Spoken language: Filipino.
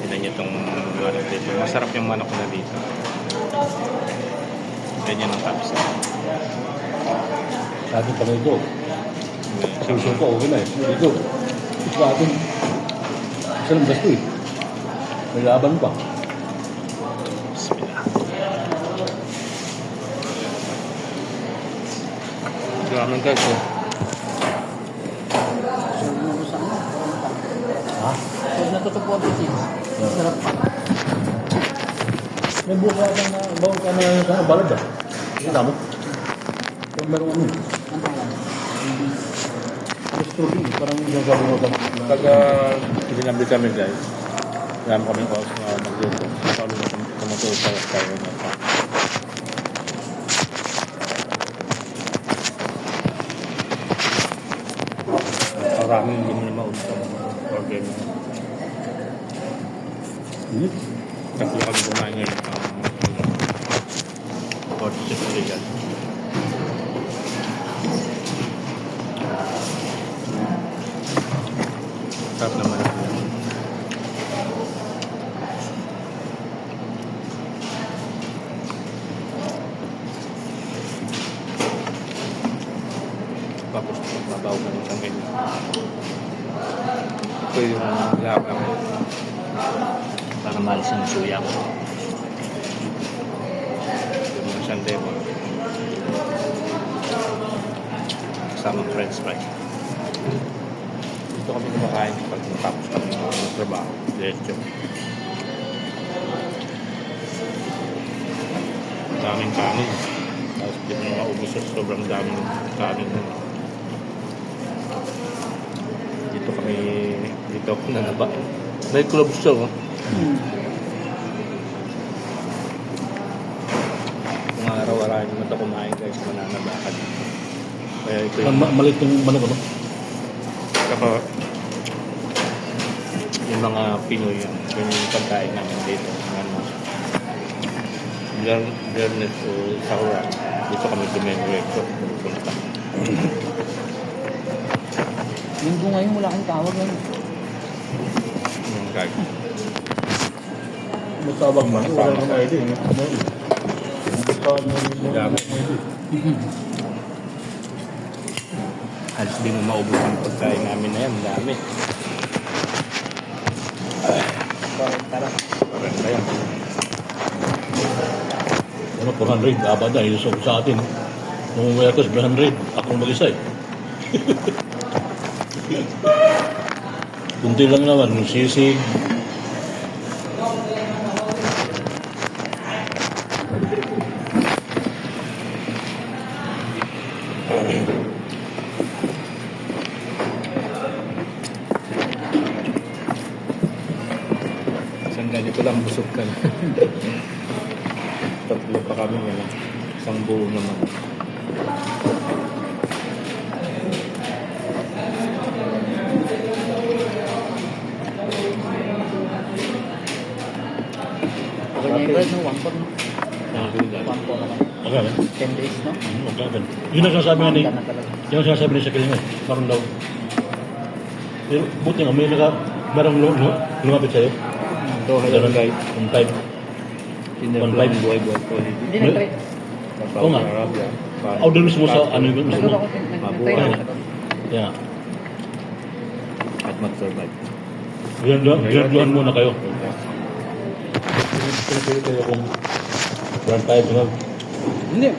Tignan niyo itong manok dito. Masarap yung manok na dito. Ganyan ang tapos. Sa atin pala ito. Suso ko, okay na eh. Dito. Sa atin. Isa lang gasto eh. May laban pa. Bismillah. Grabe guys oh. Sarap na ko sa ano. Ha? Sarap na to sa potato chips. Sarap. May buka ka na, bawang ka na sa balad ah. Kita mo? Kung meron ano. Ang pangalan. Gusto rin, parang yung sabi mo lang. Pagka sinabi kami guys, alam kami ko uh, magluto. Paano na tumutulog sa tayo na pa. Marami hindi mo na maubos ang order mo. Hmm? Tatlo kami kumain ngayon. Um, 46 legal. Sarap naman. Tapos mabaw ka ng tangin. Ito yung lakang para malis yung suya ko. Sande mo. Kasama french fries. Dito kami kumakain pag natapos kami ng trabaho. Diretso. Daming kanin. Tapos di mo maubos sa sobrang daming kanin. Dito kami, dito ako nanaba. May club show. oh. Hmm. Kung araw-araw naman ito kumain guys, mananabakad. Kaya ito yung ma- maliit yung manok ano? Saka, yung mga Pinoy yan, yun yung pagkain namin dito. Ano, Garn, garnet o sauran. Dito kami dumiretso. Pupunta. Linggo ngayon wala kang tawag ngayon. Yung guys. Matawag man. Wala kang idea. eh. Ano. Halos di mo maubos ang pagkain namin na yan. Ang Dami. Tara. Parang kaya. Ano, 400. Abad na. Ilusog sa atin. Nung umuwi ako, 700. Ako mag-isa eh. Kunti lang naman. Yung sisig. Isang ganito lang busog ka na. Tatlo pa kami yan. Isang buo naman. Guys, no? Pot, no? One pot naman. Okay. 10 days, no? Hmm, okay. Yun ang sasabi nga ni... Yun ang sinasabi ni Sakil nga. Parang daw. Pero buti nga, may naka... Merong lu- lu- lumapit sa'yo. Ito, hello guys. Yung type. One five. buhay-buhay ko. Hindi nag-try. Oo nga. Order mismo sa ano yung gusto Siguro mo. ako, nag- Mabuhay. ako. Yeah. At mag-survive. Graduan muna kayo. Pinipili kayo kung one type na. Hindi.